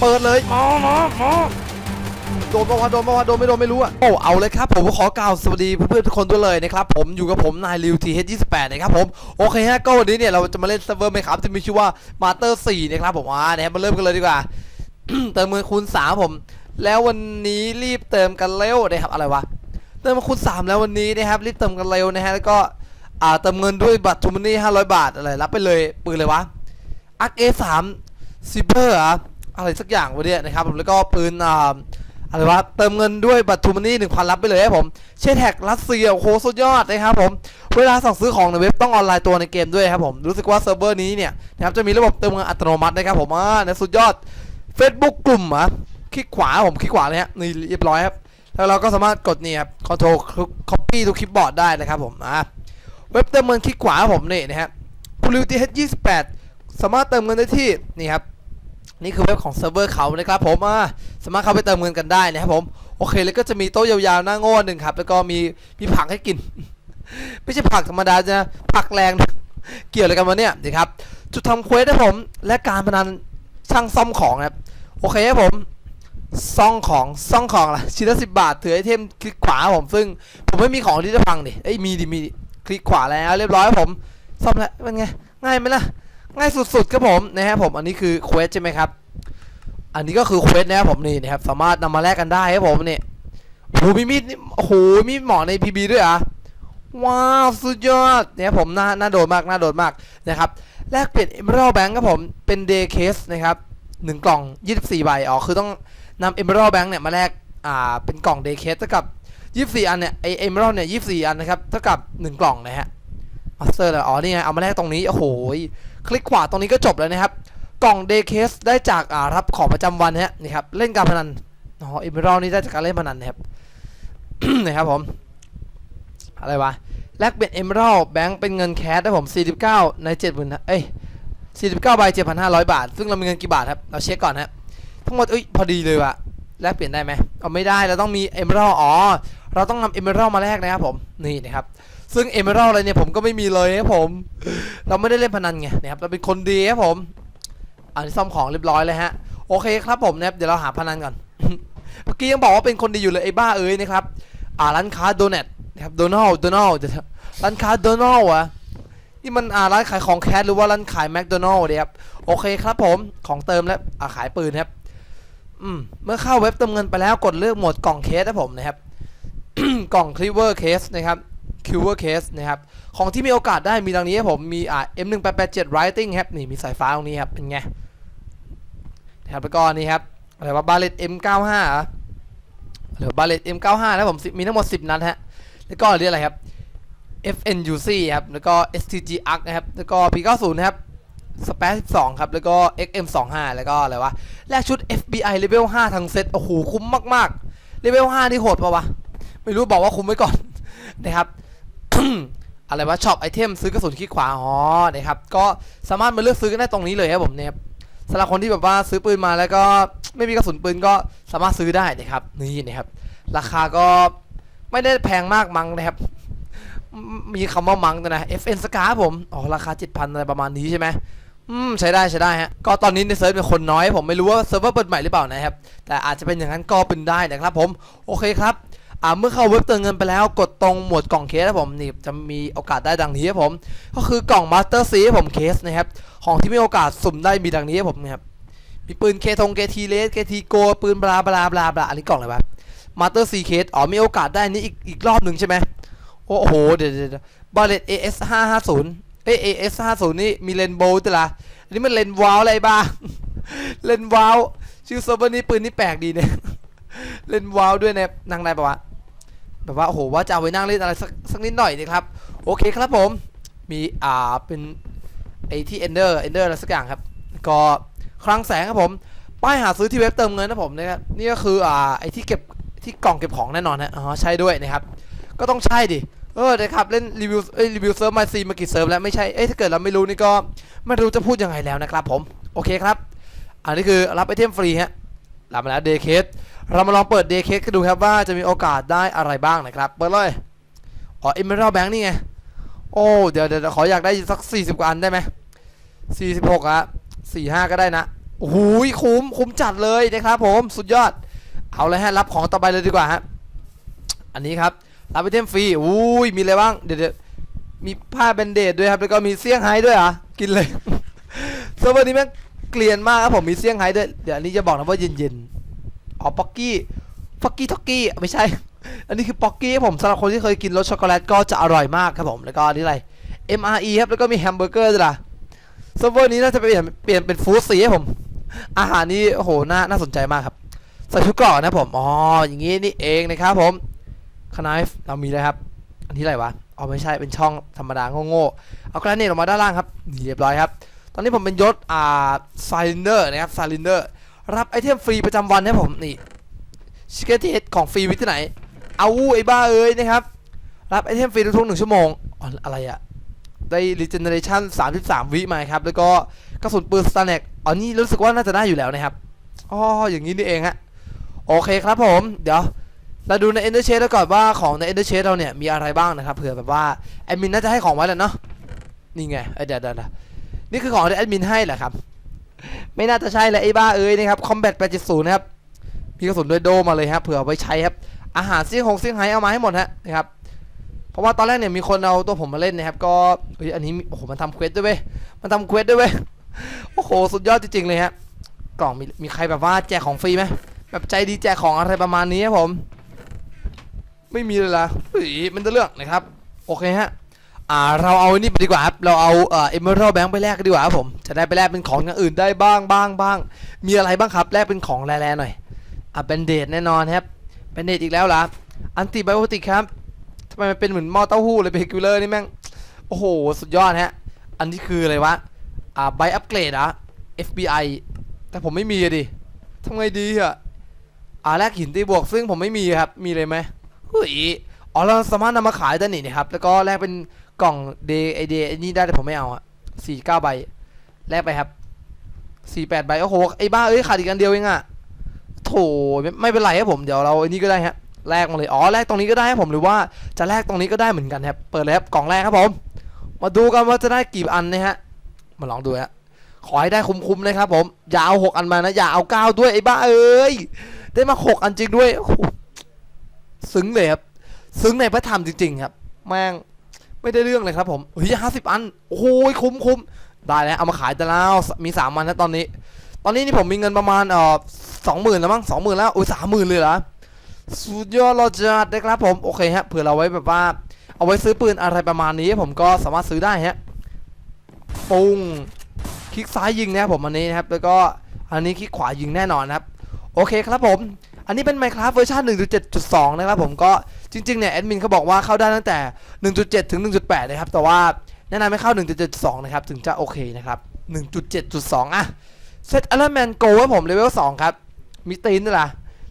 เปิดเลยมามามาโดนปะวะโดนปะวะโดนไม่โดนไม่รู้อะโอ้เอาเลยครับ ผมขอกล่าวสวัสดีเพื่อนๆทุกคนด้วยเลยนะครับผมอยู่กับผมนายริวทีเฮดยี่สิบแปดนะครับผมโอเคฮะก็วันนี้เนี่ยเราจะมาเล่นเซิร์ฟเวอร์ไหมครับที่มีชื่อว่ามาเตอร์สี่นะครับผมอ่าเนี่ยมาเริ่มกันเลยดีกว่า เติมเงินคูณสามผม แล้ววันนี้รีบเติมกันเร็วนะครับอะไรวะเติมมาคูณสามแล้ววันนี้นะครับรีบเติมกันเร็วนะฮะแล้วก็อ่าเติมเงินด้วยบัตรทูมันนี่ห้าร้อยบาทอะไรรับไปเลยปืนเลยวะอักเอสามซิเบอร์อะ อะไรสักอย่างวะเนี่ยนะครับผมแล้วก็ปืนอ่าอะไรวะเติมเงินด้วยบัตรทูมันนี่หนึ่งพันรับไปเลยครับผมเชนแท็กรัสเซียโอ้โหสุดยอดนะครับผมเวลาสั่งซื้อของในเว็บต้องออนไลน์ตัวในเกมด้วยครับผมรู้สึกว่าเซิร์ฟเวอร์นี้เนี่ยนะครับจะมีระบบเติมเงินอัตโนมัตินะครับผมอ่าเนี่ยสุดยอด Facebook กลุ่มอะคลิกขวาผมคลิกขวาเลยฮะนี่เรียบร้อยครับแล้วเราก็สามารถกดนี่ครับคอนโทรลคอปปี้ทูคลิปบอร์ดได้นะครับผมอ่าเว็บเติมเงินคลิกขวาผมนี่นะฮะ p l u t h 28สามารถเติมเงินได้ที่นี่ครับ นี่คือเว็บของเซิร์ฟเวอร์เขานะครับผมอ่าสามารถเข้าไปเติมเงินกันได้นะครับผม โอเค แล้วก็จะมีโต๊ะยาวๆหน้าโง่หนึ่งครับ แล้วก็มีมีผักให้กิน ไม่ใช่ผักธรรมดานะผักแรงเกี่ยวอะไรกันวะเนี่ยดีครับ จุดทำเควสนะผม และการพนันช่างซ่อมของครับ โอเคครับผมซ่องของซ่องของล่ะชิ้นละสิบบาทถือไอเทมคลิกขวาผมซึ่ง ผมไม่มีของที่จะพังดิเอ้ยมีดิมีดคลิกขวาแล้วเรียบร้อยครับผมซ่อมแล้วเป็นไงง่ายไหมล่ะง่ายสุดๆครับผมนะฮะผมอันนี้คือเควสใช่ไหมครับ อันนี้ก็คือเควสนะครับผมนี่นะครับสามารถนำมาแลกกันได้ครับผมนี่โอ้โหมีมีดนี่โอ้โหมีหมอในพีบีด้วยอะว้าวสุดยอดเนี่ยผมน่าน่าโดนมากน่าโดนมากนะครับแลกเปลี่ยน Emerald Bank ครับผมเป็น Day Case นะครับหนึ่งกล่อง 24 ใบอ๋อคือต้องนำ Emerald Bank เนี่ยมาแลกอ่าเป็นกล่อง Day Case เท่ากับ 24 อันเนี่ยไอ Emerald เนี่ย 24 อันนะครับเท่ากับ 1 กล่องนะฮะมาสเตอร์เลยอ๋อนี่ไงเอามาแลกตรงนี้โอ้โหคลิกขวาตรงนี้ก็จบแล้วนะครับ กล่อง Day Case ได้จากอ่ารับของประจำวันฮะนี่ครับเล่นการพนันอ๋อเอเมอรัลนี่ได้จากการเล่นพนันนะครับนะครับผมอะไรวะแลกเป็นเอเมอรัลแบงค์เป็นเงินแคสได้ผม 49 ใน70,000เอ้ย49ใบ7,500 บาท ซึ่งเรามีเงินกี่บาทครับ เราเช็คก่อนฮะทั้งหมดเอ้ยพอดีเลยว่ะแลกเปลี่ยนได้ไหมเอาไม่ได้เราต้องมีเอเมอรัลอ๋อเราต้องนำเอเมอรัลมาแลกนะครับผมนี่นะครับซึ่งเอเมอรัลอะไรเนี่ยผมก็ไม่มีเลยครับผม เราไม่ได้เล่นพนันไงนะครับเราเป็นคนดีครับผม อันนี้ซ่อมของเรียบร้อยเลยฮะ โอเคครับผมนะครับเดี๋ยวเราหาพนันก่อน เมื่อกี้ยังบอกว่าเป็นคนดีอยู่เลยไอ้บ้าเอ้ยนะครับ อ่าร้านค้าโดนัทนะครับโดนัลโดนัลร้านค้าโดนัลวะนี่มันอ่าร้านขายของแคสหรือว่าร้านขายแมคโดนัลล์เนี่ยครับโอเคครับผมของเติมแล้วอ่าขายปืนครับอืมเมื่อเข้าเว็บเติมเงินไปแล้วกดเลือกโหมดกล่องเคสนะผมนะครับกล่องคลิเวอร์เคสนะครับคิวเวอร์เคสนะครับของที่มีโอกาสได้มีดังนี้ครับผมมีอ่า M1887 Writing ครับนี่มีสายฟ้าตรงนี้ครับเป็นไง นะครับแล้วก็นี่ครับอะไรว่าบาเลต M95 อะหรือบาเลต M95 นะผมมีทั้งหมด 10 นัดฮะ แล้วก็เรียกอะไรครับ FNUC ครับ แล้วก็ STG ARC นะครับ แล้วก็ P90 นะครับสเปซ12 ครับ แล้วก็ XM25 แล้วก็อะไรวะ แลกชุด FBI Level 5 ทั้งเซต โอ้โห คุ้มมากๆ Level 5 นี่โหดปะวะ ไม่รู้บอกว่าคุ้มไว้ก่อน นะครับ อะไรวะช็อปไอเทมซื้อกระสุนขี้ขวา อ๋อ นะครับ ก็สามารถมาเลือกซื้อกันได้ตรงนี้เลยครับผมเนี่ยครับ สำหรับคนที่แบบว่าซื้อปืนมาแล้วก็ไม่มีกระสุนปืนก็สามารถซื้อได้นะครับนี่นะครับ ราคาก็ไม่ได้แพงมากมั้งนะครับ มีคำว่ามั้งนะ FN s c a r ผมอ๋อราคา 7,000 อะไรประมาณนี้ใช่ไหมอืมใช้ได้ใช้ได้ฮะก็ตอนนี้ในเซิร์ฟเป็นคนน้อย ผมไม่รู้ว่าเซิร์ฟเวอร์เปิดใหม่หรือเปล่านะครับ แต่อาจจะเป็นอย่างนั้นก็เป็นได้นะครับผมโอเคครับอ่าเมื่อเข้าเว็บเติมเงินไปแล้วกดตรงหมวดกล่องเคสครับผมนี่จะมีโอกาสได้ดังนี้ครับผม ก็คือกล่องมาสเตอร์ซีผมเคสนะครับ ของที่มีโอกาสสุ่มได้มีดังนี้ครับผมครับ มีปืนเคทงเคทีเลสเคทีโกปืนบลาบลาบลาบลาอันนี้กล่องอะไรวะมาสเตอร์ซีเคสอ๋อมีโอกาสได้นี้อีกอีกรอบหนึ่งใช่ไหมโอ้โห เดี๋ยวเดี๋ยวบาเลตเอเอสห้าห้าศูนย์เอเอเอสห้าศูนย์นี่มีเลนโบว์ด้วล่ะอันนี้มันเลนวาวอะไรบ้างเลนวาวชื่อเซิร์ฟเวอร์นี้ปืนนี่แปลกดีเนี่ยเลนวาวด้วยเนี่ยนั่งได้ปะวะแบบว่าโอ้โหว่าจะเอาไว้นั่งเล่นอะไรสักสักนิดหน่อยนะครับ โอเคครับผม มีอ่าเป็น ที่ Ender Ender อะไรสักอย่างครับ ก็คลังแสงครับผม ป้ายหาซื้อที่เว็บเติมเงินนะผมนะครับนี่ก็คืออ่าไอที่เก็บที่กล่องเก็บของแน่นอนฮะอ๋อใช่ด้วยนะครับ ก็ต้องใช่ดิเออนะครับเล่นรีวิวเอ้ยรีวิวเซิร์ฟมาซีมากี่เซิร์ฟแล้วไม่ใช่เอ้ยถ้าเกิดเราไม่รู้นี่ก็ไม่รู้จะพูดยังไงแล้วนะครับผมโอเคครับ อันนี้คือรับไอเทมฟรีฮะรับมาแล้วเดย์เคสเรามาลองเปิด Day Case กันดูครับว่าจะมีโอกาสได้อะไรบ้างนะครับ เปิดเลยอ๋อ Emerald Bank นี่ไงโอ้เดี๋ยวเดี๋ยวขออยากได้สัก 40กว่าอันได้ไหม 46อะ45 ก็ได้นะโอ้โหคุ้มคุ้มจัดเลยนะครับผมสุดยอด เอาเลยฮะรับของต่อไปเลยดีกว่าฮะอันนี้ครับรับไอเทมฟรีอุ้ยมีอะไรบ้างเดี๋ยวเดี๋ยวมีผ้าแบนเดดด้วยครับแล้วก็มีเซี่ยงไฮ้ด้วยอะกินเลยเซิร์ฟเวอร์นี้แม่งเกลียนมากครับผมมีเซี่ยงไฮ้ด้วยเดี๋ยวอันนี้จะบอกนะว่าเย็นๆอ๋อป๊อกกี้ป๊อกกี้ท็อกกี้ไม่ใช่ อันนี้คือป๊อกกี้ครับผมสำหรับคนที่เคยกินรสช็อกโกแลตก็จะอร่อยมากครับผมแล้วก็นนี้อะไร MRE ครับแล้วก็มีแฮมเบอร์เกอร์ด้วยล่ะ เซิร์ฟเวอร์นี้น่าจะเปลี่ยนเปลี่ยนเป็นฟู้ดซีให้ผม อาหารนี้โอ้โหน่าน่าสนใจมากครับใส่ชุดเกราะนะผมอ๋ออย่างงี้นี่เองนะครับผมคนายเรามีเลยครับ อันนี้อะไรวะอ๋อไม่ใช่เป็นช่องธรรมดาโง่ๆเอากระเนตออกมาด้านล่างครับเรียบร้อยครับ ตอนนี้ผมเป็นยศอ่าไซลินเดอร์นะครับไซลินเดอร์รับไอเทมฟรีประจำวันนะผมนี่ชิคเก้นที่เฮดของฟรีวิที่ไหน เอาไอ้บ้าเอ้ยนะครับ รับไอเทมฟรีทุกๆหนึ่งชั่วโมงอ๋ออะ ได้ regeneration 33 วิมาครับ แล้วก็กระสุนปืนสตาร์เน็กอ๋อนี่รู้สึกว่าน่าจะได้อยู่แล้วนะครับอ๋ออย่างนี้นี่เองฮะโอเคครับผม เดี๋ยวเราดูใน Ender Chest แล้วก่อนว่าของใน Ender Chest เราเนี่ยมีอะไรบ้างนะครับเผื่อแบบว่าแอดมินน่าจะให้ของไว้แหละเนาะนี่ไงเอ้ยเดี๋ยวเดี๋ยวเดี๋ยวนี่คือของที่แอดมินให้แหละครับ ไม่น่าจะใช่แหละไอ้บ้าเอ้ยนะครับ Combat 870นะครับมีกระสุนด้วยโดมาเลยครับเผื่อเอาไว้ใช้ครับอาหารซี่งหงซี่งไฮ้เอามาให้หมดฮะนะครับ เพราะว่าตอนแรกเนี่ยมีคนเอาตัวผมมาเล่นนะครับ ก็เฮ้ยอันนี้โอ้โหมันทำเควสด้วยเว้ยมันทำเควสด้วยเว้ยโอ้โหสุดยอดจริงๆเลยฮะกล่องมีมีใครแบบว่าแจกของฟรีไหมแบบใจดีแจกของอะไรประมาณนี้ครับผม ไม่มีเลยละเฮ้ยมันจะเลือกนะครับโอเคฮะอ่าเราเอาอันนี้ไปดีกว่าครับเราเอาเอ่อ Emerald Bank ไปแลกกันดีกว่าครับผมจะได้ไปแลกเป็นของอย่างอื่นได้บ้างบ้างบ้างมีอะไรบ้างครับแลกเป็นของแร่ๆหน่อยอะเป็นเดทแน่นอนครับเป็นเดทอีกแล้วเหรออันติไบโอติกครับ ทำไมมันเป็นเหมือนหม้อเต้าหู้เลยเบกิเลอร์นี่แม่ง โอ้โห สุดยอดฮะ อันนี้คืออะไรวะ อ่าใบอัปเกรดอะ FBI แต่ผมไม่มีดิทำไงดีอะอ่าแลกหินตีบวกซึ่งผมไม่มีครับ มีเลยไหมเฮ้ย อ๋อเราสามารถนำมาขายได้นี่นะครับ แล้วก็แลกเป็นกล่องเดย์ไอเดย์นี่ได้แต่ผมไม่เอาอะสี่เก้าใบ แลกไปครับสี่แปดใบ โอ้โห ไอ้บ้า เอ้ยขาดอีกอันเดียวเองอะโถไม่ไม่เป็นไรครับผม เดี๋ยวเราไอ้นี่ก็ได้ฮะ แลกมาเลยอ๋อแลกตรงนี้ก็ได้ครับผมหรือว่าจะแลกตรงนี้ก็ได้เหมือนกันครับเปิดเลยครับกล่องแรกครับผม มาดูกันว่าจะได้กี่อันนะฮะมาลองดูฮะขอให้ได้คุ้มๆนะครับผมอย่าเอาหกอันมานะอย่าเอาเก้าด้วยไอ้บ้าเอ้ยได้มาหกอันจริงด้วยซึ้งเลยครับซึ้งในพระธรรมจริง ๆ ครับ แม่งไม่ได้เรื่องเลยครับผมเฮ้ยห้าสิบอันโอ้โหคุ้มคุ้มได้แล้วเอามาขายแต่แล้วมีสามวันนะตอนนี้ ตอนนี้นี่ผมมีเงินประมาณเอ่อสองหมื่นแล้วมั้งสองหมื่นแล้วโอ้ยสามหมื่นเลยเหรอ สุดยอดเราจัดนะครับผมโอเคฮะเผื่อเราไว้แบบว่า เอาไว้ซื้อปืนอะไรประมาณนี้ ผมก็สามารถซื้อได้ฮะปุ้งคลิกซ้ายยิงนะครับผมอันนี้นะครับ แล้วก็อันนี้คลิกขวายิงแน่นอนนะครับโอเคครับผม อันนี้เป็น Minecraft เวอร์ชัน1.7.2 นะครับผมก็จริงๆเนี่ยแอดมินเขาบอกว่าเข้าได้ตั้งแต่ 1.7 ถึง 1.8 นะครับ แต่ว่าแนะนำให้เข้า 1.7.2 นะครับ ถึงจะโอเคนะครับ 1.7.2 อะเซตอลแมนโกครับผมเลเวล 2 ครับ มีตีนด้วยล่ะ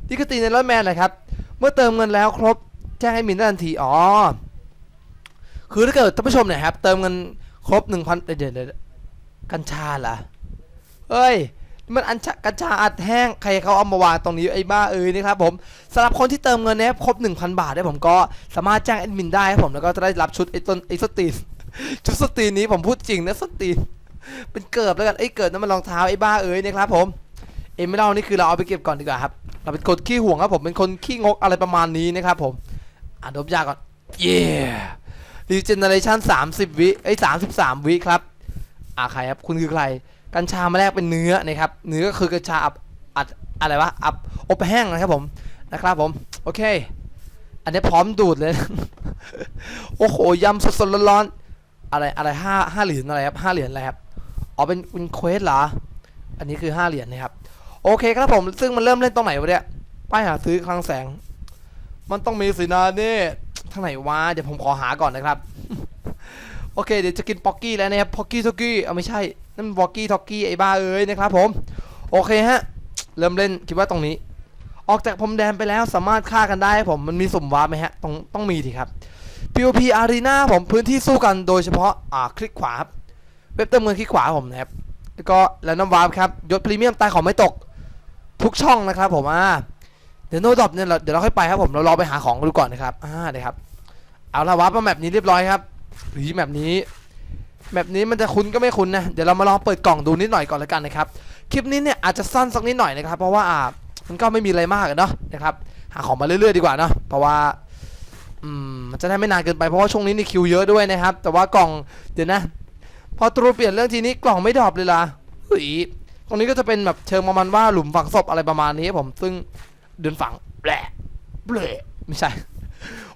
นี่คือตีนในอลแมนเลยครับ เมื่อเติมเงินแล้วครบแจ้งให้มินได้ทันที อ๋อ คือถ้าเกิดท่านผู้ชมเนี่ยครับ เติมเงินครบ1,000เดี๋ยวเดี๋ยวเดี๋ยวกัญชาเหรอเฮ้ยมันอัญชากัญชาอัดแห้งใครเขาเอามาวางตรงนี้ไอ้บ้าเอ้ยนะครับผมสำหรับคนที่เติมเงินนะครับครบ 1,000 บาทได้ผมก็สามารถแจ้งแอดมินได้ครับผมแล้วก็จะได้รับชุดไอ้ต้นไอ้สตีนชุดสตีนนี้ผมพูดจริงนะสตีนเป็นเกิบแล้วกันไอ้เกิบนั่นมันรองเท้าไอ้บ้าเอ้ยนะครับผม เอมไม่เล่านี่คือเราเอาไปเก็บก่อนดีกว่าครับ เราเป็นคนขี้ห่วงครับผม เป็นคนขี้งกอะไรประมาณนี้นะครับผม อ่านดบยาก่อน เย้รีเจเนเรชั่น30วิไอ้ย33วิครับ อ่าใครครับ คุณคือใคร กัญชามาแลกเป็นเนื้อนะครับ เนื้อก็คือกัญชาอับอัดอะไรวะ อับอบแห้งนะครับผม นะครับผม โอเค อันนี้พร้อมดูดเลย โอ้โห ยำสดๆร้อนๆ อะไรอะไรห้าห้าเหรียญอะไรครับห้าเหรียญอะไรครับ อ๋อเป็นเป็นเควสเหรอ อันนี้คือห้าเหรียญนะครับ โอเคครับผม ซึ่งมันเริ่มเล่นตรงไหนวะเนี่ย ป้ายหาซื้อคลังแสง มันต้องมีสินะนี่ทางไหนวะ เดี๋ยวผมขอหาก่อนนะครับ โอเค เดี๋ยวจะกินป๊อกกี้แล้วนะครับ ป๊อกกี้ท็อกกี้ เอาไม่ใช่ นั่นบ็อกกี้ท็อกกี้ไอ้บ้าเอ้ยนะครับผม โอเคฮะ เริ่มเล่นคิดว่าตรงนี้ ออกจากพรมแดนไปแล้วสามารถฆ่ากันได้ผม มันมีสุ่มวาร์ปไหมฮะ ต้องต้องมีทีครับ PVP Arena ผมพื้นที่สู้กันโดยเฉพาะ อ่า คลิกขวาครับ เว็บเติมเงินคลิกขวาผมนะครับ แล้วก็แล้วน้ำวาร์ปครับ ยศพรีเมียมตายของไม่ตก ทุกช่องนะครับผมอ่าเดี๋ยวโน้ตดอบเนี่ยเราเดี๋ยวเราค่อยไปครับผมเรารอไปหาของดูก่อนนะครับอ่าเดี๋ยวครับเอาละวาร์ปมาแมปนี้เรียบร้อยครับหรือแมปนี้แมปนี้มันจะคุ้นก็ไม่คุ้นนะเดี๋ยวเรามาลองเปิดกล่องดูนิดหน่อยก่อนแล้วกันนะครับคลิปนี้เนี่ยอาจจะสั้นสักนิดหน่อยนะครับ เพราะว่าอ่ามันก็ไม่มีอะไรมากเนาะนะครับหาของมาเรื่อยๆดีกว่าเนาะเพราะว่าอืมมันจะได้ไม่นานเกินไปเพราะว่าช่วงนี้นี่คิวเยอะด้วยนะครับ แต่ว่ากล่องเดี๋ยวนะ พอตรูเปลี่ยนเรื่องทีนี้กล่องไม่ดรอปเลยล่ะเฮ้ย รงนี้ก็จะเป็นแบบเชิงประมาณว่าหลุมฝังศพอะไรประมาณนี้ผมซึ่งเดินฝังแปะเบลไม่ใช่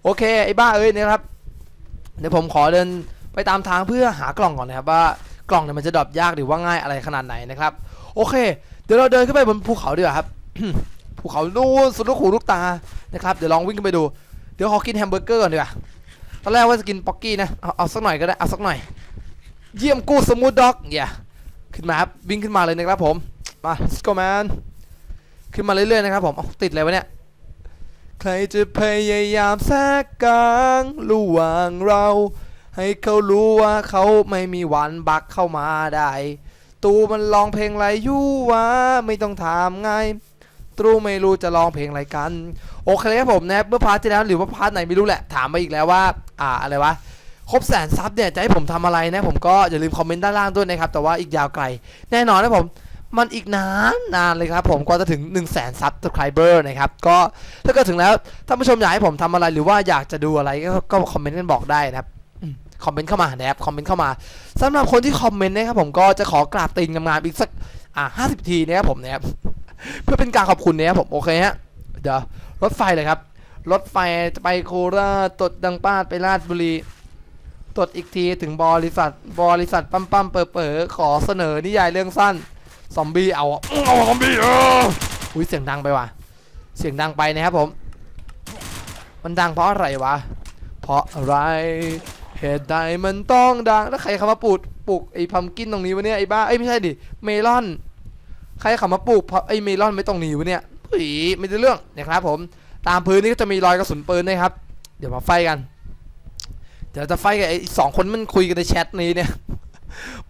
โอเคไอ้บ้าเอ้ยนะครับ เดี๋ยวผมขอเดินไปตามทางเพื่อหากล่องก่อนนะครับว่ากล่องเนี่ยมันจะดรอปยากหรือว่าง่ายอะไรขนาดไหนนะครับ โอเค เดี๋ยวเราเดินขึ้นไปบนภูเขาดีกว่าครับภูเขานู่นสุดลูกหูลูกตานะครับเดี๋ยวลองวิ่งขึ้นไปดูเดี๋ยวขอกินแฮมเบอร์เกอร์ก่อนดีกว่าตอนแรกว่าจะกินป๊อกกี้นะเอาเอาสักหน่อยก็ได้เอาสักหน่อย เยี่ยมกูสมูทด็อกอย่า ขึ้นมาครับวิ่งขึ้นมาเลยนะครับผมมา let's go man ขึ้นมาเรื่อยๆนะครับผมติดอะไรวะเนี่ยใครจะพยายามแทรกกลางระหว่างเรา ให้เขารู้ว่าเขาไม่มีวันบักเข้ามาได้ ตูมันร้องเพลงอะไรอยู่วะไม่ต้องถามไงตรูไม่รู้จะร้องเพลงอะไรกัน โอเคครับผมนะครับเมื่อพาร์ทที่แล้วหรือว่าพาร์ทไหนไม่รู้แหละถามมาอีกแล้วว่า อ่าอะไรวะ ครบแสนซับเนี่ยจะให้ผมทำอะไรนะผมก็อย่าลืมคอมเมนต์ด้านล่างด้วยนะครับ แต่ว่าอีกยาวไกล แน่นอนนะผมมันอีกนานนานเลยครับผมกว่าจะถึง 1 0 0 0 0แสนซับสไครเบอร์นะครับ ก็ถ้าเกิดถึงแล้วท่านผู้ชมอยากให้ผมทำอะไรหรือว่าอยากจะดูอะไรก็ก็คอมเมนต์กันบอกได้นะครับคอมเมนต์เข้ามานะครับคอมเมนต์เข้ามาสำหรับคนที่คอมเมนต์นะครับผมก็จะขอกราบตีนงามๆอีกสักอ่าห้าสิบทีนะครับผมนะครับเพื่อเป็นการขอบคุณนะครับผมโอเคฮะเดี๋ยวรถไฟเลยครับ รถไฟจะไปโคราชตดดังป้าดไปราชบุรี ตดอีกทีถึงบริษัท บริษัทปั๊มปั๊มเปิดเปิดขอเสนอนิยายเรื่องสั้น ซอมบี้เอาเอาซอมบี้เอออุ้ยเสียงดังไปว่ะ เสียงดังไปนะครับผม มันดังเพราะอะไรวะ เพราะอะไร เหตุใดมันต้องดัง แล้วใครเขามาปลูกปลูกไอ้พัมกินตรงนี้วะเนี่ยไอ้บ้า เอ้ยไม่ใช่ดิ เมลอน ใครเขามาปลูกไอ้เมลอนไม่ตรงนี้วะเนี่ยผีไม่ได้เรื่องนะครับผม ตามพื้นนี่ก็จะมีรอยกระสุนปืนนะครับ เดี๋ยวมาไฟกัน เดี๋ยวจะไฟกับไอ้สองคนมันคุยกันในแชทนี้เนี่ย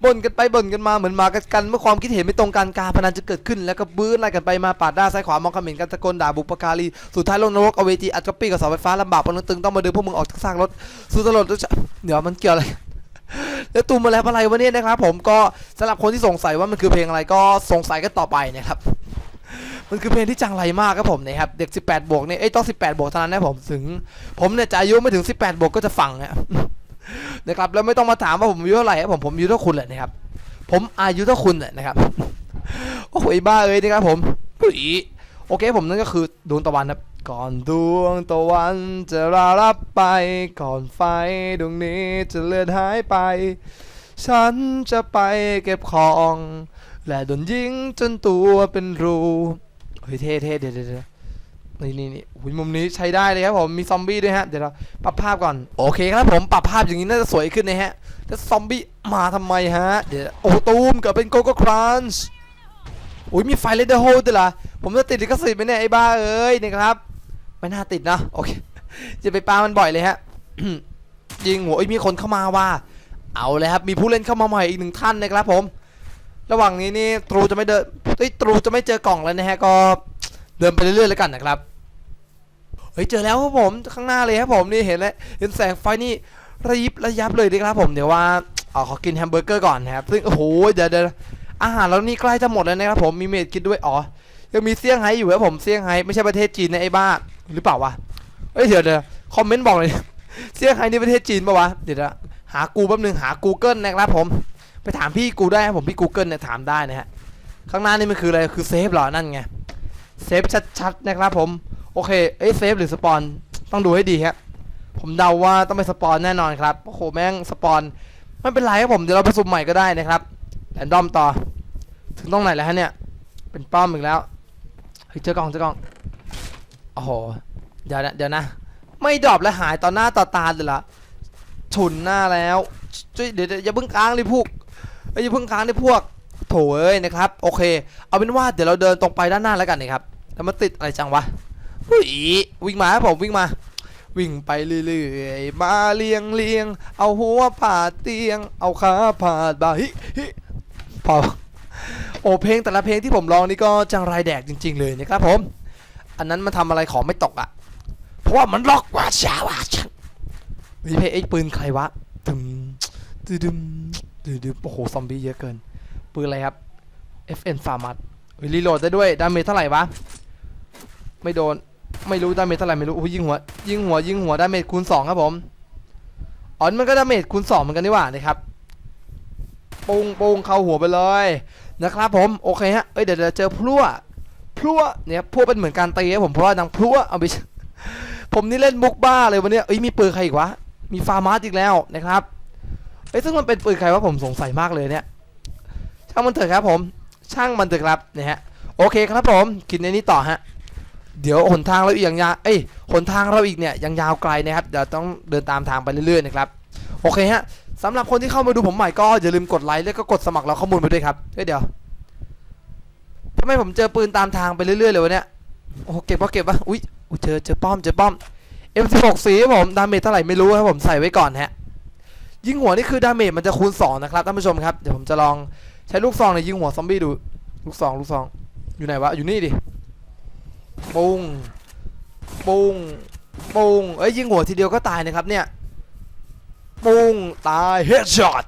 บ่นกันไปบ่นกันมาเหมือนมากันกัน เมื่อความคิดเห็นไม่ตรงกันการพนันจะเกิดขึ้น แล้วก็บื้นไล่กันไปมาปาดหน้าซ้ายขวามองคำเห็นกันตะโกนด่าบุปการีสุดท้ายลงนรกเอาเวทีอัดกระปี้กับเสาไฟฟ้าลำบากปนตึงต้องมาดึงพวกมึงออกจากซากรถสุดตลอดเดี๋ยวมันเกี่ยวอะไรแล้วตูมมาแล้วอะไรวะเนี่ยนะครับผมก็สำหรับคนที่สงสัยว่ามันคือเพลงอะไรก็สงสัยกันต่อไปนะครับ มันคือเพลงที่จังไรมากครับผมนะครับเด็ก 18 บวกเนี่ยเอ้ต้อง 18 บวกเท่านั้นนะผมถึง ผมเนี่ยจะอายุไม่ถึง 18 บวกก็จะฟังนะนะครับแล้วไม่ต้องมาถามว่าผมอายุเท่าไหร่ครับผมผมอายุเท่าคุณแหละนะครับ ผมอายุเท่าคุณแหละนะครับโอ้โหบ้าเอ้ยนะครับผมปุ๋ยโอเคผมนั่นก็คือดวงตะวันครับก่อนดวงตะวันจะลาลับไป ก่อนไฟดวงนี้จะเลือนหายไป ฉันจะไปเก็บของ และโดนยิงจนตัวเป็นรู เฮ้ยเท่เท่เดี๋ยวเดี๋ยวเดี๋ยวนี่นี่นี่อุ้ยมุมนี้ใช้ได้เลยครับผมมีซอมบี้ด้วยฮะเดี๋ยวเราปรับภาพก่อนโอเคครับผมปรับภาพอย่างนี้น่าจะสวยขึ้นนะฮะแล้วซอมบี้มาทำไมฮะเดี๋ยวโอ้ตูมเกิดเป็นโกโก้ครันช์อุ้ยมีไฟเลเดอร์โฮด้วยล่ะผมจะติดลิขสิทธิ์ไหมเนี่ยไอ้บ้าเอ้ยนะครับไม่น่าติดนะโอเคจะไปปามันบ่อยเลยฮะยิงหัวเอ้มีคนเข้ามาว่า เอาเลยครับมีผู้เล่นเข้ามาใหม่อีกหนึ่งท่านนะครับผม ระหว่างนี้นี่ตรูจะไม่เดินเฮ้ยตรูจะไม่เจอกล่องแล้วนะฮะก็เดินไปเรื่อยๆแล้วกันนะครับเฮ้ยเจอแล้วครับผมข้างหน้าเลยครับผมนี่เห็นแล้วเห็นแสงไฟนี่ระยิบระยับเลยนะครับผมเดี๋ยวว่าเอาขอกินแฮมเบอร์เกอร์ก่อนนะครับซึ่งโอ้โหเดี๋ยวเดี๋ยวอาหารเรานี่ใกล้จะหมดแล้วนะครับผมมีเมดคิดด้วยอ๋อยังมีเซี่ยงไฮ้อยู่ครับผมเซี่ยงไฮ้ไม่ใช่ประเทศจีนนะไอ้บ้าหรือเปล่าวะเฮ้ยเดี๋ยวเดี๋ยวคอมเมนต์บอกเลยเซี่ยงไฮ้นี่ประเทศจีนปะวะเดี๋ยวนะหากูแป๊บนึงหา Google นะครับผม ไปถามพี่กูได้ครับผมพี่ Google เนี่ยถามได้นะฮะข้างหน้านี่มันคืออะไรคือเซฟเหรอนั่นไงเซฟชัดๆนะครับผมโอเคเอ้ยเซฟหรือสปอนต้องดูให้ดีครับผมเดาว่าต้องเป็นสปอนแน่นอนครับโอ้โหแม่งสปอนไม่เป็นไรครับผมเดี๋ยวเราไปสุ่มใหม่ก็ได้นะครับแรนดอมต่อ ถึงตรงไหนแล้วฮะเนี่ยเป็นป้อมอีกแล้วเฮ้ยเจอกล่องเจอกล่องโอ้โหเดี๋ยวนะเดี๋ยวนะ ไม่ดรอปและหายต่อหน้าต่อตาเลยเหรอฉุนหน้าแล้วช่วยเดี๋ยวเดี๋ยวอย่าเพิ่งค้างเลยพวก อ้ยอย่าเพิ่งค้างเลยพวกโถเอ้ยนะครับโอเค เอาเป็นว่าเดี๋ยวเราเดินตรงไปด้านหน้าแล้วกันนะครับแล้วมันติดอะไรจังวะหุ้ยวิ่งมาครับผมวิ่งมา วิ่งไปเรื่อยๆมาเลียงเลียงเอาหัวผ่าดเตียง เอาขาผ่าดบ่าฮิฮิพอโอเพลงแต่ละเพลงที่ผมร้องนี่ก็จังไรแดกจริง ๆ เลยนะครับผม อันนั้นมันทำอะไรของไม่ตกอะ เพราะว่ามันล็อกว่าชาวาชันมีเพลงไอ้ปืนใครวะตึมตึม ตึมตึมโอ้โหซอมบี้เยอะเกิน ปืนอะไรครับ FN ฟาร์มัสรีโหลดได้ด้วยดาเมจเท่าไหร่วะ ไม่โดน ไม่รู้ดาเมจเท่าไหร่ไม่รู้โอ้ยิงหัว ยิงหัวยิงหัวดาเมจคูณ 2 ครับผม อ๋อนมันก็ดาเมจคูณ 2 เหมือนกันนี่หว่านะครับปุงปุงเข้าหัวไปเลยนะครับผม โอเคฮะ เอ้ยเดี๋ยวเดี๋ยวเจอพลั่วพลั่วเนี่ยพลั่วเป็นเหมือนการตีครับผม เพราะว่าดังพลั่วเอาไป ผมนี่เล่นมุกบ้าเลยวันนี้เอ้ยมีปืนใครอีกวะ มีฟาร์มาสอีกแล้วนะครับ เอ้ยซึ่งมันเป็นปืนใครวะผมสงสัยมากเลยเนี่ย ช่างมันเถอะครับผม ช่างมันเถอะครับนะฮะ โอเคครับผม คิดในนี้ต่อฮะ เดี๋ยวหนทางเราอีกอย่างยาว เอ้ย หนทางเราอีกเนี่ยยังยาวไกลนะครับ เดี๋ยวต้องเดินตามทางไปเรื่อยๆนะครับ โอเคฮะสำหรับคนที่เข้ามาดูผมใหม่ก็อย่าลืมกดไลค์แล้วก็กดสมัครเราข้อมูลไปด้วยครับ เฮ้ยเดี๋ยวทำไมผมเจอปืนตามทางไปเรื่อยๆเลยวะเนี่ย โอ้เก็บปะเก็บปะอุ้ยอุ๊ยเจอเจอป้อมเจอป้อม M16 สีผม ดาเมจเท่าไหร่ไม่รู้ครับผมใส่ไว้ก่อนฮะ ยิงหัวนี่คือดาเมจมันจะคูณ2นะครับท่านผู้ชมครับเดี๋ยวผมจะลองใช้ลูกซองเนี่ยยิงหัวซอมบี้ดูลูกซองลูกซองอยู่ไหนวะอยู่นี่ดิปุ้งปุ้งปุ้งเอ้ยยิงหัวทีเดียวก็ตายนะครับเนี่ยปุ้งตายเฮดช็อต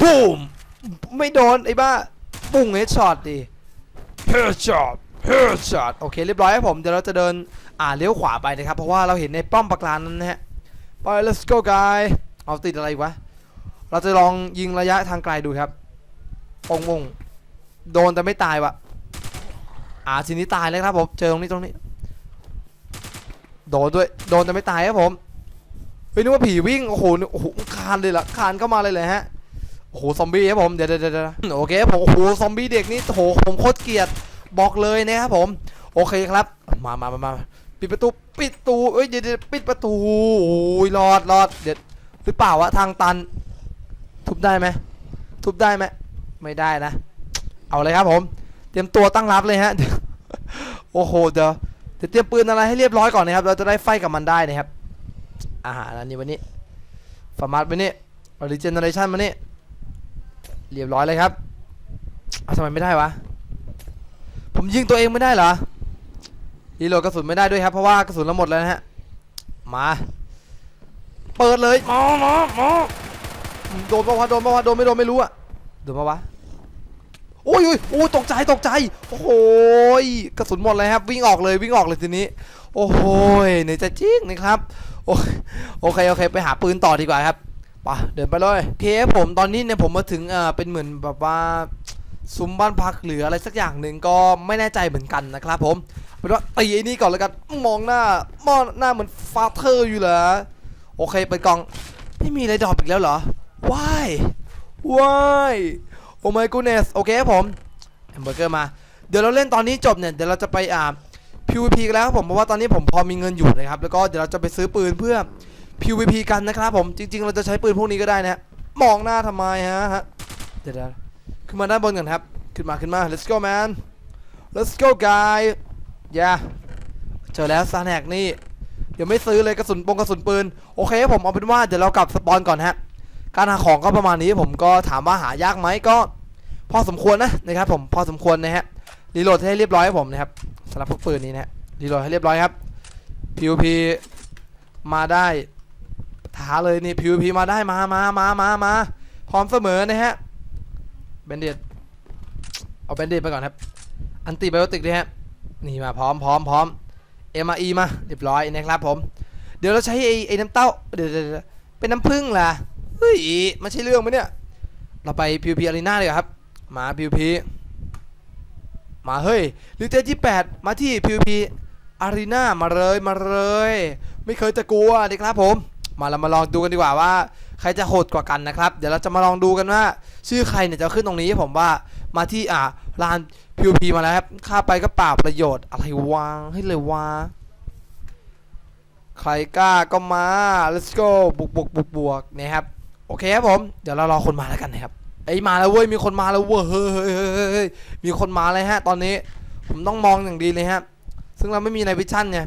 บูมไม่โดนไอ้บ้าปุ้งเฮดช็อตดิเฮดช็อตเฮดช็อตโอเคเรียบร้อยครับผมเดี๋ยวเราจะเดินอ่าเลี้ยวขวาไปนะครับเพราะว่าเราเห็นในป้อมปราการนั้นนะฮะ ไป let's go guy เอาติดอะไรอีกวะ เราจะลองยิงระยะทางไกลดูครับปงมงโดนแต่ไม่ตายวะอ่าทีนี้ตายแล้วครับผมเจอตรงนี้ตรงนี้ โดนด้วยโดนแต่ไม่ตายครับผมเฮ้ยนึกว่าผีวิ่งโอ้โหโอ้โหคานเลยละคานเข้ามาเลยเลยฮะโอ้โหซอมบี้ครับผมเดี๋ยวเดี๋ยวเดี๋ยวโอเคครับผมโอ้โหซอมบี้เด็กนี่โอ้โหผมโคตรเกลียดบอกเลยนะครับผม โอเคครับ มามามามา ปิดประตูปิดประตูเอ้ยเดี๋ยวเดี๋ยวปิดประตูโอ้ยรอดรอดเดี๋ยวหรือเปล่าวะทางตัน ทุบได้ไหมทุบได้ไหมไม่ได้นะ เอาเลยครับผม เตรียมตัวตั้งรับเลยฮะโอ้โหเดี๋ยวเดี๋ยวเตรียมปืนอะไรให้เรียบร้อยก่อนนะครับ เราจะได้ไฟกับมันได้นะครับ อาหารอันนี้วันนี้ฟาร์มาสวันนี้ออริเจนเนอเรชันวันนี้เรียบร้อยเลยครับเอาทำไมไม่ได้วะ ผมยิงตัวเองไม่ได้เหรอ รีโหลดกระสุนไม่ได้ด้วยครับเพราะว่ากระสุนเราหมดแล้วนะฮะมาเปิดเลยมามามาโดนปะวะโดนปะวะโดนไม่โดนไม่รู้อะโดนปะวะโอ้ยโอ้ยโอ้ยตกใจตกใจโอ้โหยกระสุนหมดเลยครับวิ่งออกเลยวิ่งออกเลยทีนี้ โอ้โหยเหนื่อยจะจริงนะครับโอโอเคโอเค ไปหาปืนต่อดีกว่าครับไปเดินไปเลยโอเคครับผมตอนนี้เนี่ยผมมาถึงเอ่อเป็นเหมือนแบบว่า ซุ้มบ้านพักหรืออะไรสักอย่างหนึ่งก็ไม่แน่ใจเหมือนกันนะครับผมเป็นว่าตีไอ้นี่ก่อนแล้วกันมองหน้ามองหน้าเหมือนฟาเธอร์อยู่เหรอโอเคเปิดกองไม่มีอะไรดรอปอีกแล้วเหรอ why why oh my goodness โอเคครับผมแฮมเบอร์เกอร์มาเดี๋ยวเราเล่นตอนนี้จบเนี่ยเดี๋ยวเราจะไปอ่า PVP กันแล้วครับผมเพราะว่าตอนนี้ผมพอมีเงินอยู่นะครับแล้วก็เดี๋ยวเราจะไปซื้อปืนเพื่อ PVP กันนะครับผมจริง ๆ เราจะใช้ปืนพวกนี้ก็ได้นะมองหน้าทำไมฮะฮะเดี๋ยว ขึ้นมาด้านบนกันครับ ขึ้นมาขึ้นมา let's go man let's go guy อย่าเจอแล้วซาแนกนี่ เดี๋ยวไม่ซื้อเลยกระสุนปงกระสุนปืน โอเคผมเอาเป็นว่าเดี๋ยวเรากลับสปอนก่อนฮะ การหาของก็ประมาณนี้ผมก็ถามว่าหายากไหมก็ พอสมควรนะนะครับผมพอสมควรนะฮะรีโหลดให้เรียบร้อยครับผมนะครับสำหรับพวกปืนนี้นะฮะรีโหลดให้เรียบร้อยครับ PVP มาได้ท้าเลยนี่ PVP มาได้มามามามามาพร้อมเสมอนะฮะ เบนเดดเอาเบนเดดไปก่อนครับ อันติไบโอติกด้วยฮะ นี่มาพร้อมพร้อมพร้อม MRE มาเรียบร้อยนะครับผม เดี๋ยวเราใช้ไอ้ไอ้น้ำเต้า เดี๋ยวเดี๋ยวเป็นน้ำผึ้งล่ะ เฮ้ย มันใช่เรื่องไหมเนี่ย เราไป PVP Arena เลยครับ มา PVP มาเฮ้ยลิเจที่ 8 มาที่ PVP Arena มาเลยมาเลย ไม่เคยจะกลัวดีครับผม มาเรามาลองดูกันดีกว่าว่า ใครจะโหดกว่ากันนะครับ เดี๋ยวเราจะมาลองดูกันว่า ชื่อใครเนี่ยจะขึ้นตรงนี้ผมว่ามาที่อ่าลาน PVP มาแล้วครับค่าไปก็ปล่าประโยชน์อะไรวางให้เลยวะใครกล้าก็มา let's go บุกบุกบุกบวกนะครับโอเคครับผมเดี๋ยวเรารอคนมาแล้วกันนะครับไอ้มาแล้วเว้ยมีคนมาแล้วเว้ยเฮ้ยเฮ้ยเฮ้ยเฮ้ยเฮ้ยมีคนมาเลยฮะ ตอนนี้ผมต้องมองอย่างดีเลยฮะ ซึ่งเราไม่มีในวิชั่นไง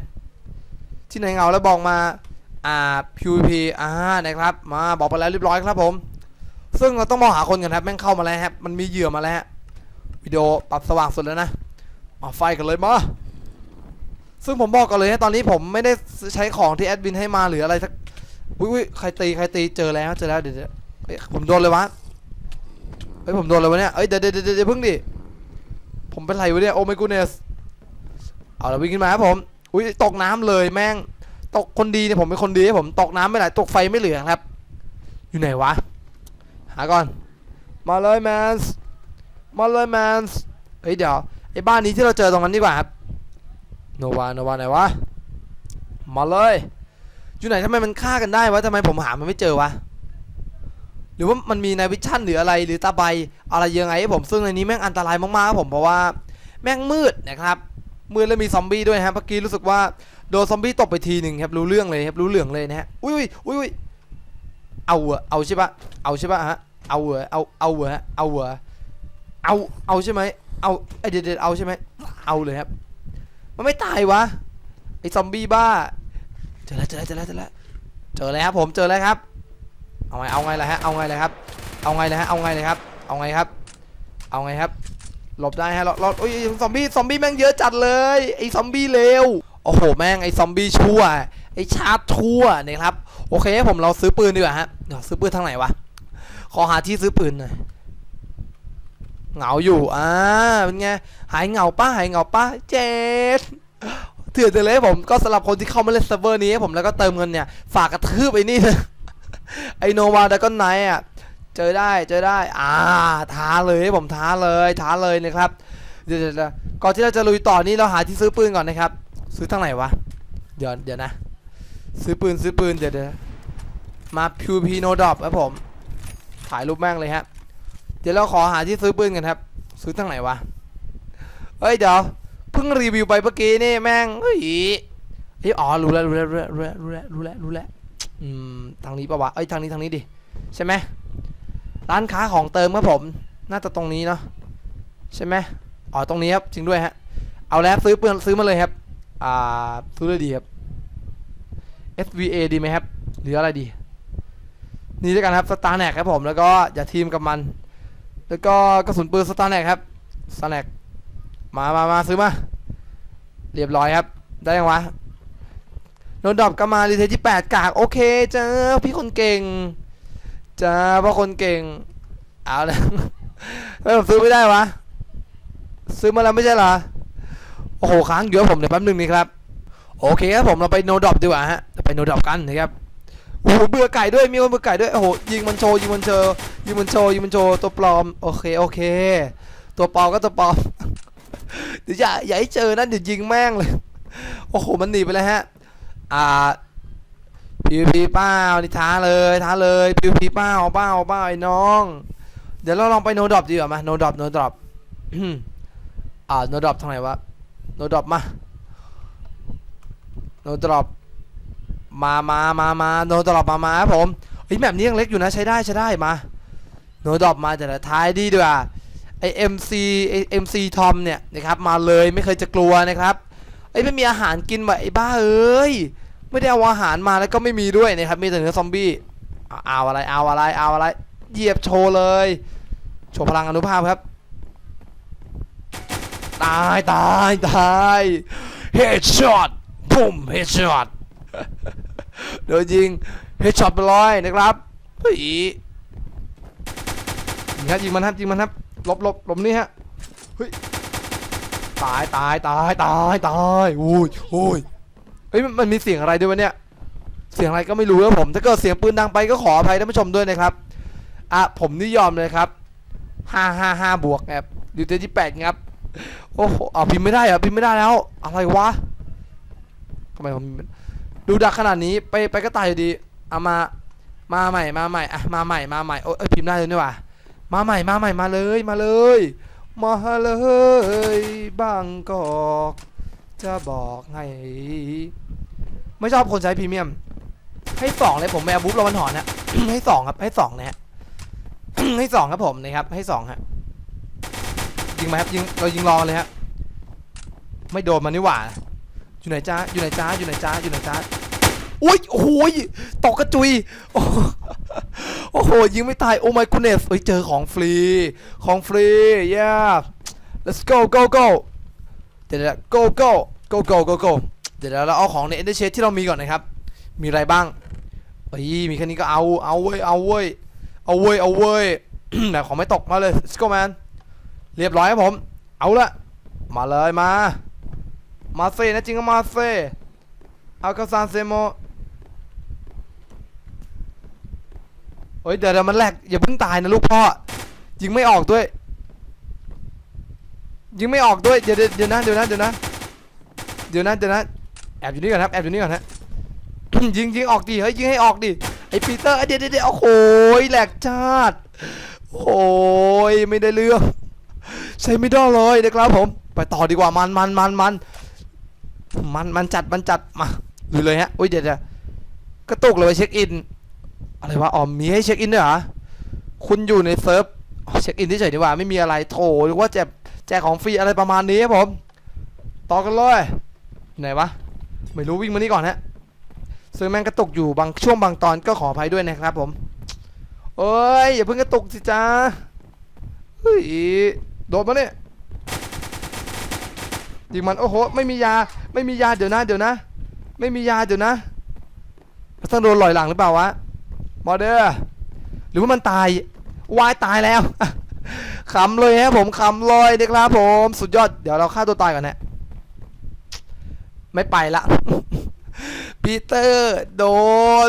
ที่ไหนเงาแล้วบอกมาอ่า PVP อ่านะครับ มาบอกไปแล้วเรียบร้อยครับผม ซึ่งเราต้องมองหาคนกันครับแม่งเข้ามาแล้วครับมันมีเหยื่อมาแล้วฮะวิดีโอปรับสว่างสุดแล้วนะเอาไฟกันเลยมาซึ่งผมบอกกันเลยนะตอนนี้ผมไม่ได้ใช้ของที่แอดมินให้มาหรืออะไรสักอุ้ยใครตีใครตีเจอแล้วเจอแล้วเดี๋ยวผมโดนเลยวะเฮ้ยผมโดนอะไรวะเนี่ยเอ้ยเดี๋ยวเดี๋ยวเดี๋ยวเดี๋ยวเพิ่งดิผมเป็นไรวะเนี่ยโอ้ my goodness เอาละวิ่งขึ้นมาครับผมอุ้ยตกน้ำเลยแม่งตกคนดีเนี่ยผมเป็นคนดีผมตกน้ำไม่ไหลตกไฟไม่เหลืองครับ อยู่ไหนวะ หาก่อน มาเลยแมนส์มาเลยแมนส์เฮ้ยเดี๋ยวไอ้บ้านนี้ที่เราเจอตรงนั้นดีกว่าครับโนวาโนวาไหนวะมาเลยอยู่ไหนทำไมมันฆ่ากันได้วะทำไมผมหามันไม่เจอวะหรือว่ามันมีในวิชั่นหรืออะไรหรือตาใบอะไรยังไงให้ผมซึ่งในนี้แม่งอันตรายมากๆครับผมเพราะว่าแม่งมืดนะครับมืดแล้วมีซอมบี้ด้วยนะครับเมื่อกี้รู้สึกว่าโดนซอมบี้ตบไปทีหนึ่งครับรู้เรื่องเลยครับรู้เรื่องเลยนะฮะอุ้ยอุ้ยอุ้ยเอาเหรอเอาใช่ปะเอาใช่ปะฮะ เอาเหรอเอาเอาเหรอเอาเหรอเอาเอาใช่ไหมเอาเดี๋ยวเดี๋ยวเอาใช่ไหมเอาเลยครับ มันไม่ตายวะไอซอมบี้บ้าเจอแล้วเจอแล้วเจอแล้วเจอแล้วเจอแล้วครับผมเจอแล้วครับ เอาไงเอาไงล่ะฮะเอาไงเลยครับ เอาไงเลยฮะเอาไงเลยครับ เอาไงครับ เอาไงครับหลบได้ฮะเราเราโอ้ยซอมบี้ซอมบี้แม่งเยอะจัดเลยไอซอมบี้เลวโอ้โหแม่งไอซอมบี้ชั่วไอชาร์จชั่วนะครับโอเคผมเราซื้อปืนดีกว่าฮะเดี๋ยวซื้อปืนทางไหนวะ ขอหาที่ซื้อปืนหน่อยเหงาอยู่ อ่า เป็นไง หายเหงาป้าหายเหงาป้าเจ็ดเถื่อนเลยผม ก็สำหรับคนที่เข้ามาเล่นเซิร์ฟเวอร์นี้ให้ผมแล้วก็เติมเงินเนี่ย ฝากกระทืบไอ้นี่นะไอโนวาดากอนไนอะ เจอได้ เจอได้ อ่า ท้าเลยให้ผมท้าเลย ท้าเลยนะครับเดี๋ยวเดี๋ยวเดี๋ยวก่อนที่เราจะลุยต่อนี้เราหาที่ซื้อปืนก่อนนะครับ ซื้อทางไหนวะ เดี๋ยว เดี๋ยวนะ ซื้อปืน ซื้อปืน เดี๋ยวเดี๋ยวมาพิวพีโนดอปครับผม ถ่ายรูปแม่งเลยฮะ เดี๋ยวเราขอหาที่ซื้อปืนกันครับ ซื้อทางไหนวะ เฮ้ยเดี๋ยวเพิ่งรีวิวไปเมื่อกี้นี่แม่งเฮ้ยเฮ้ยอ๋อรู้แล้วรู้แล้วรู้แล้วรู้แล้วรู้แล้วรู้แล้วอืมทางนี้ปะวะเอ้ยทางนี้ทางนี้ดิใช่ไหมร้านค้าของเติมครับผม น่าจะตรงนี้เนาะใช่ไหมอ๋อตรงนี้ครับจริงด้วยฮะ เอาแล้วซื้อปืนซื้อมาเลยครับ อ่าซื้อเลยดีครับ SVA ดีไหมครับ หรืออะไรดี นี่ด้วยกันครับสตาร์แนกครับผมแล้วก็อย่าทีมกับมัน แล้วก็กระสุนปืนสตาร์แนกครับสตาร์แนกมามามาซื้อมาเรียบร้อยครับ ได้ยังวะโนดอบก็มารีเทที่ 8 กาก โอเคจ้าพี่คนเก่งจ้าพ่อคนเก่ง เอาเลยไม่ผมซื้อไม่ได้วะ ซื้อมาแล้วไม่ใช่เหรอ โอ้โหค้างเยอะผมเดี๋ยวแป๊บนึงนี่ครับ โอเคครับผมเราไปโนดอบดีกว่าฮะไปโนดอบกันนะครับ โอ้โหเบื่อไก่ด้วยมีคนเบื่อไก่ด้วยโอ้โหยิงมันโชว์ยิงมันโชยิงมันโชว์ยิงมันโชว์ตัวปลอมโอเคโอเค ตัวปลอมก็ตัวปลอมเดี๋ยวอย่าอย่าให้เจอนะเดี๋ยวยิงแม่งเลยโอ้โหมันหนีไปแล้วฮะอ่าพีพีเป้านี่ท้าเลยท้าเลยพีพีเป้าเป้าเป้าไอ้น้อง เดี๋ยวเราลองไปโนดรอปดีกว่ามาโนดรอปโนดรอปอ่าโนดรอปทางไหนวะโนดรอปมาโนดรอป มามามามาโนดรอปมามาครับผมเฮ้ยแบบนี้ยังเล็กอยู่นะใช้ได้ใช้ได้มา โนดรอปมาแต่ละท้ายดีดีกว่าไอเอ็มซีไอเอ็มซีทอมเนี่ยนะครับมาเลยไม่เคยจะกลัวนะครับไอยไม่มีอาหารกินว่ะไอ้บ้าเอ้ยไม่ได้เอาอาหารมาแล้วก็ไม่มีด้วยนะครับมีแต่เนื้อซอมบี้เอาอะไรเอาอะไรเอาอะไรเหยียบโชว์เลยโชว์พลังอนุภาพครับตายตายตายเฮดช็อตปุ่มเฮดช็อต โดยยิงเฮดช็อตไปร้อยนะครับเฮ้ยยิงครับยิงมันครับยิงมันครับลบลบลบนี่ฮะเฮ้ยตายตายตายตายตายโอ้ยโอ้ยเฮ้ยมันมันมีเสียงอะไรด้วยวะเนี่ยเสียงอะไรก็ไม่รู้ครับผมถ้าเกิดเสียงปืนดังไปก็ขออภัยท่านผู้ชมด้วยนะครับอะผมนี่ยอมเลยครับห้าห้าห้าบวกครับอยู่เที่แปดครับโอ้โหเอาพิมพ์ไม่ได้เหรอพิมพ์ไม่ได้แล้ว อะไรวะทำไมผม ดูดักขนาดนี้ไปไปก็ตายอยู่ดีเอามามาใหม่มาใหม่อะมาใหม่มาใหม่โอ้ยเอ้ยพิมพ์ได้เลยนี่หว่ามาใหม่มาใหม่มาเลยมาเลยมาเลยบางกอกจะบอกให้ไม่ชอบคนใช้พรีเมียม ให้สองเลยผมแมวบุ๊บเรามันหอนนะให้สองครับให้สองนะฮะให้สองครับผมนะครับให้สองฮะยิงไหมครับยิงเรายิงรอเลยฮะไม่โดนมันนี่หว่าอยู่ไหนจ้าอยู่ไหนจ้าอยู่ไหนจ้าอยู่ไหนจ้า อุ้ยโอ้โหยตกกระจุย โอ้โห ยิงไม่ตาย โอ้ my goodness เฮ้ย เจอของฟรี ของฟรี yeah let's go go go เดี๋ยวๆ go go go go go go เดี๋ยวเราเอาของใน ender chest ที่เรามีก่อนนะครับ มีอะไรบ้างเฮ้ย มีแค่นี้ก็เอา เอาเว้ย เอาเว้ย เอาเว้ย เอาเว้ยแต่ของไม่ตกมาเลยสโกแมนเรียบร้อยครับผม เอาละ มาเลยมา มาเซ่นะจริงก็มาเซ่เอากาซานเซโม เฮ้ยเดี๋ยวเดี๋ยวมันแหลกอย่าเพิ่งตายนะลูกพ่อยิงไม่ออกด้วย ยิงไม่ออกด้วยเดี๋ยวเดี๋ยวนะเดี๋ยวนะเดี๋ยวนะเดี๋ยวนะเดี๋ยวนะแอบอยู่นี่ก่อนครับแอบอยู่นี่ก่อนฮะยิงยิงออกดิเฮ้ยยิงให้ออกดิไอปีเตอร์เอ้ยเดี๋ยวเดี๋ยวเดี๋ยวโอ้โหแหลกชาติโอ้ยไม่ได้เรื่องใช้ไม่ได้เลยนะครับผม ไปต่อดีกว่ามันมันมันมันมันมันจัดมันจัดมาดูเลยฮะอุ้ยเดี๋ยวเดี๋ยวกระตุกเลยไปเช็คอิน อะไรวะอ๋อมีให้เช็คอินด้วยเหรอคุณอยู่ในเซิร์ฟเช็คอินที่เฉยดีกว่าไม่มีอะไรโถหรือว่าแจกแจกของฟรีอะไรประมาณนี้ครับผมต่อกันเลยไหนวะไม่รู้วิ่งมานี่ก่อนฮะซึ่งแม่งกระตุกอยู่บางช่วงบางตอนก็ขออภัยด้วยนะครับผมเอ้ยอย่าเพิ่งกระตุกสิจ้าเฮ้ยโดดมาเนี่ยยิงมันโอ้โหไม่มียาไม่มียาเดี๋ยวนะเดี๋ยวนะ ไม่มียาเดี๋ยวนะต้องโดนลอยหลังหรือเปล่าวะ บอเดอร์หรือว่ามันตายวายตายแล้วขำเลยฮะผมขำเลยนะครับผม สุดยอดเดี๋ยวเราฆ่าตัวตายก่อนนะไม่ไปละปีเตอร์โด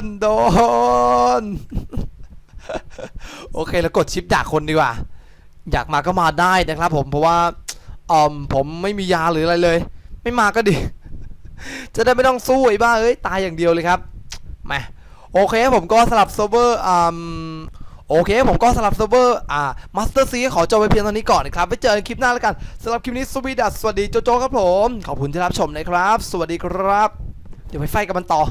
นโดนโอเคแล้วกดชิปด่าคนดีกว่า อยากมาก็มาได้นะครับผมเพราะว่าอืมผมไม่มียาหรืออะไรเลย ไม่มาก็ดี จะได้ไม่ต้องสู้ไอ้บ้าเอ้ยตายอย่างเดียวเลยครับมา โอเคผมก็สลับเซิร์ฟเวอร์อืมโอเค ผมก็สลับเซิร์ฟเวอร์อ่ามาสเตอร์ซีขอจบไปเพียงเท่านี้ก่อนนะครับไว้เจอกันคลิปหน้าแล้วกันสำหรับคลิปนี้สวีดัสสวัสดีโจโจครับผม ขอบคุณที่รับชมนะครับ สวัสดีครับ เดี๋ยวไปไฟกับมันต่อ